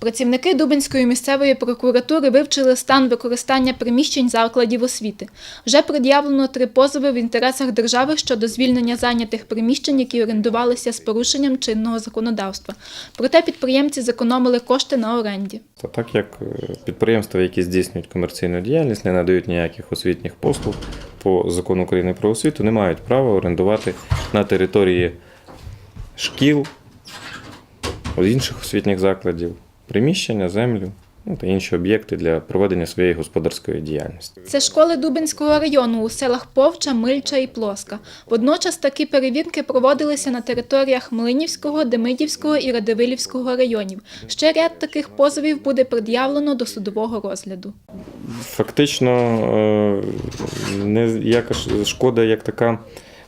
Працівники Дубинської місцевої прокуратури вивчили стан використання приміщень закладів освіти. Вже пред'явлено три позови в інтересах держави щодо звільнення зайнятих приміщень, які орендувалися з порушенням чинного законодавства. Проте підприємці зекономили кошти на оренді. Та так як е, підприємства, які здійснюють комерційну діяльність, не надають ніяких освітніх послуг по закону України про освіту, не мають права орендувати на території шкіл, інших освітніх закладів, приміщення, землю ну, та інші об'єкти для проведення своєї господарської діяльності. Це школи Дубинського району у селах Повча, Мильча і Плоска. Водночас такі перевірки проводилися на територіях Млинівського, Демидівського і Радивилівського районів. Ще ряд таких позовів буде пред'явлено до судового розгляду. Фактично, е, не, як шкода як така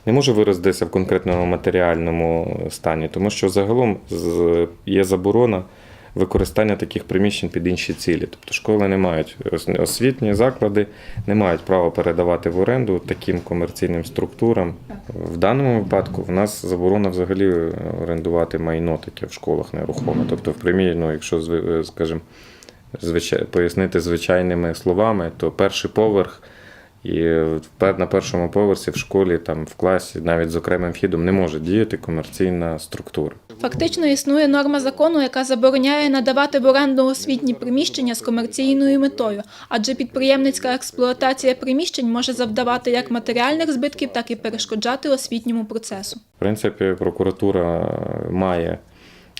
не може виразитися в конкретному матеріальному стані, тому що загалом є заборона використання таких приміщень під інші цілі. Тобто школи не мають, освітні заклади не мають права передавати в оренду таким комерційним структурам. В даному випадку в нас заборона взагалі орендувати майно таке в школах нерухоме. Тобто, в примі, ну, якщо скажімо, звичай, пояснити звичайними словами, то перший поверх і на першому поверсі в школі, там в класі, навіть з окремим вхідом, не може діяти комерційна структура. Фактично існує норма закону, яка забороняє надавати в оренду освітні приміщення з комерційною метою, адже підприємницька експлуатація приміщень може завдавати як матеріальних збитків, так і перешкоджати освітньому процесу. В принципі, прокуратура має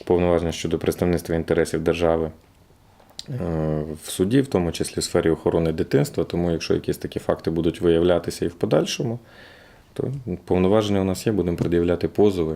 повноваження щодо представництва інтересів держави в суді, в тому числі в сфері охорони дитинства. Тому, якщо якісь такі факти будуть виявлятися і в подальшому, то повноваження у нас є, будемо пред'являти позови.